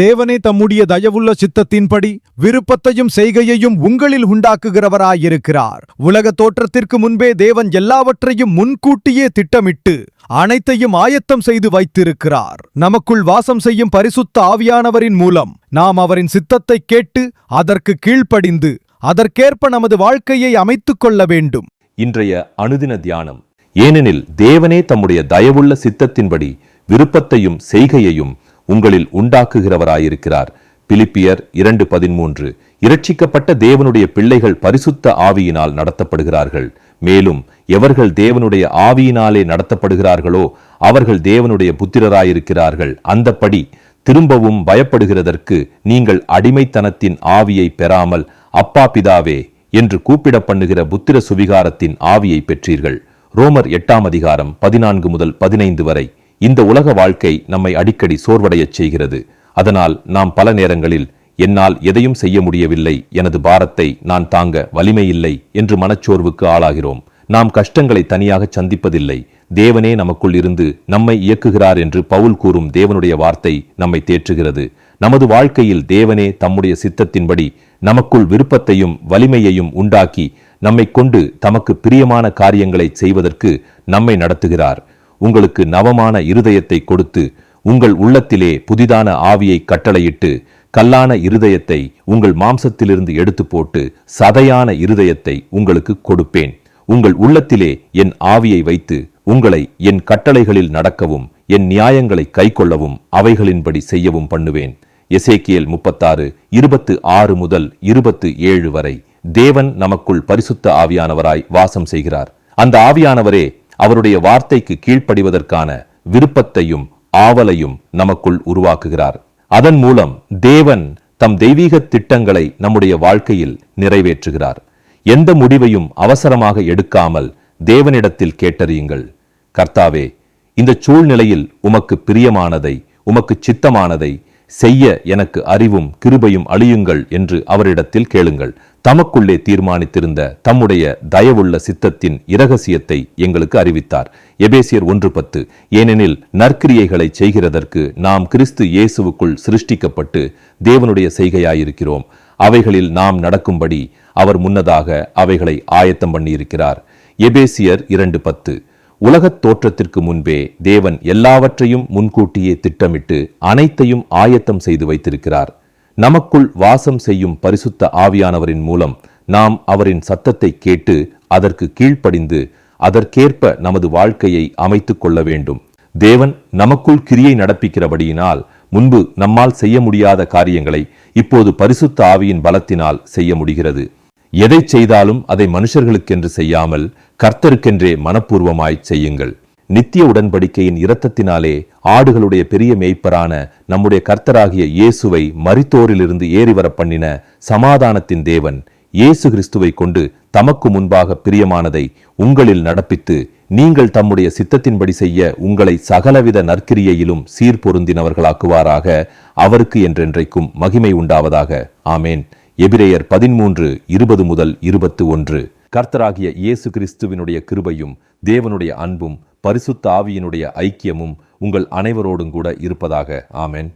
தேவனே தம்முடைய தயவுள்ள சித்தத்தின்படி விருப்பத்தையும் செய்கையையும் உங்களில் உண்டாக்குகிறவராயிருக்கிறார். உலக தோற்றத்திற்கு முன்பே தேவன் எல்லாவற்றையும் முன்கூட்டியே திட்டமிட்டு அனைத்தையும் ஆயத்தம் செய்து வைத்திருக்கிறார். நமக்குள் வாசம் செய்யும் பரிசுத்த ஆவியானவரின் மூலம் நாம் அவரின் சித்தத்தை கேட்டு அதற்கு கீழ்ப்படிந்து அதற்கேற்ப நமது வாழ்க்கையை அமைத்துக் கொள்ள வேண்டும். இன்றைய அனுதின தியானம். ஏனெனில் தேவனே தம்முடைய தயவுள்ள சித்தத்தின்படி விருப்பத்தையும் செய்கையையும் உங்களில் உண்டாக்குகிறவராயிருக்கிறார். பிலிப்பியர் இரண்டு பதிமூன்று. இரட்சிக்கப்பட்ட தேவனுடைய பிள்ளைகள் பரிசுத்த ஆவியினால் நடத்தப்படுகிறார்கள். மேலும் எவர்கள் தேவனுடைய ஆவியினாலே நடத்தப்படுகிறார்களோ அவர்கள் தேவனுடைய புத்திரராயிருக்கிறார்கள். அந்தப்படி திரும்பவும் பயப்படுகிறதற்கு நீங்கள் அடிமைத்தனத்தின் ஆவியை பெறாமல் அப்பா பிதாவே என்று கூப்பிட பண்ணுகிற புத்திர சுவிகாரத்தின் ஆவியை பெற்றீர்கள். ரோமர் எட்டாம் அதிகாரம் பதினான்கு முதல் பதினைந்து வரை. இந்த உலக வாழ்க்கை நம்மை அடிக்கடி சோர்வடையச் செய்கிறது. அதனால் நாம் பல நேரங்களில் என்னால் எதையும் செய்ய முடியவில்லை எனது பாரத்தை நான் தாங்க வலிமையில்லை என்று மனச்சோர்வுக்கு ஆளாகிறோம். நாம் கஷ்டங்களை தனியாக சந்திப்பதில்லை. தேவனே நமக்குள் இருந்து நம்மை இயக்குகிறார் என்று பவுல் கூறும் தேவனுடைய வார்த்தை நம்மை தேற்றுகிறது. நமது வாழ்க்கையில் தேவனே தம்முடைய சித்தத்தின்படி நமக்குள் விருப்பத்தையும் வலிமையையும் உண்டாக்கி நம்மை கொண்டு தமக்கு பிரியமான காரியங்களை செய்வதற்கு நம்மை நடத்துகிறார். உங்களுக்கு நவமான இருதயத்தை கொடுத்து உங்கள் உள்ளத்திலே புதிதான ஆவியை கட்டளையிட்டு கல்லான இருதயத்தை உங்கள் மாம்சத்திலிருந்து எடுத்து போட்டு சதையான இருதயத்தை உங்களுக்கு கொடுப்பேன். உங்கள் உள்ளத்திலே என் ஆவியை வைத்து உங்களை என் கட்டளைகளில் நடக்கவும் என் நியாயங்களை கைக்கொள்ளவும் அவைகளின்படி செய்யவும் பண்ணுவேன். எசேக்கியல் முப்பத்தாறு இருபத்து ஆறு முதல் இருபத்து ஏழு வரை தேவன் நமக்குள் பரிசுத்த ஆவியானவராய் வாசம் செய்கிறார். அந்த ஆவியானவரே அவருடைய வார்த்தைக்கு கீழ்ப்படிவதற்கான விருப்பத்தையும் ஆவலையும் நமக்குள் உருவாக்குகிறார். அதன் மூலம் தேவன் தம் தெய்வீக திட்டங்களை நம்முடைய வாழ்க்கையில் நிறைவேற்றுகிறார். எந்த முடிவையும் அவசரமாக எடுக்காமல் தேவனிடத்தில் கேட்டறியுங்கள். கர்த்தாவே இந்த சூழ்நிலையில் உமக்கு பிரியமானதை உமக்கு சித்தமானதை செய்ய எனக்கு அறிவும் கிருபையும் அழியுங்கள் என்று அவரிடத்தில் கேளுங்கள். தமக்குள்ளே தீர்மானித்திருந்த தம்முடைய தயவுள்ள சித்தத்தின் இரகசியத்தை எங்களுக்கு அறிவித்தார். எபேசியர் ஒன்று பத்து ஏனெனில் நற்கிரியைகளை செய்கிறதற்கு நாம் கிறிஸ்து இயேசுவுக்குள் சிருஷ்டிக்கப்பட்டு தேவனுடைய செய்கையாயிருக்கிறோம். அவைகளில் நாம் நடக்கும்படி அவர் முன்னதாக அவைகளை ஆயத்தம் பண்ணியிருக்கிறார். எபேசியர் இரண்டு பத்து உலகத் தோற்றத்திற்கு முன்பே தேவன் எல்லாவற்றையும் முன்கூட்டியே திட்டமிட்டு அனைத்தையும் ஆயத்தம் செய்து வைத்திருக்கிறார். நமக்குள் வாசம் செய்யும் பரிசுத்த ஆவியானவரின் மூலம் நாம் அவரின் சத்தத்தை கேட்டு அதற்கு கீழ்ப்படிந்து அதற்கேற்ப நமது வாழ்க்கையை அமைத்துக் கொள்ள வேண்டும். தேவன் நமக்குள் கிரியை நடப்பிக்கிறபடியினால் முன்பு நம்மால் செய்ய முடியாத காரியங்களை இப்போது பரிசுத்த ஆவியின் பலத்தினால் செய்ய முடிகிறது. எதை செய்தாலும் அதை மனுஷர்களுக்கென்று செய்யாமல் கர்த்தருக்கென்றே மனப்பூர்வமாய் செய்யுங்கள். நித்திய உடன்படிக்கையின் இரத்தத்தினாலே ஆடுகளுடைய பெரிய மேய்ப்பரான நம்முடைய கர்த்தராகிய இயேசுவை மரித்தோரிலிருந்து ஏறிவர பண்ணின சமாதானத்தின் தேவன் இயேசு கிறிஸ்துவை கொண்டு தமக்கு முன்பாக பிரியமானதை உங்களில் நடப்பித்து நீங்கள் தம்முடைய சித்தத்தின்படி செய்ய உங்களை சகலவித நற்கிரியையிலும் சீர்பொருந்தினவர்களாக்குவாராக அவருக்கு என்றென்றைக்கும் மகிமை உண்டாவதாக. ஆமேன். எபிரேயர் பதிமூன்று இருபது முதல் இருபத்து ஒன்று. கர்த்தராகிய இயேசு கிறிஸ்துவினுடைய கிருபையும் தேவனுடைய அன்பும் பரிசுத்த ஆவியினுடைய ஐக்கியமும் உங்கள் அனைவரோடும் கூட இருப்பதாக. ஆமென்.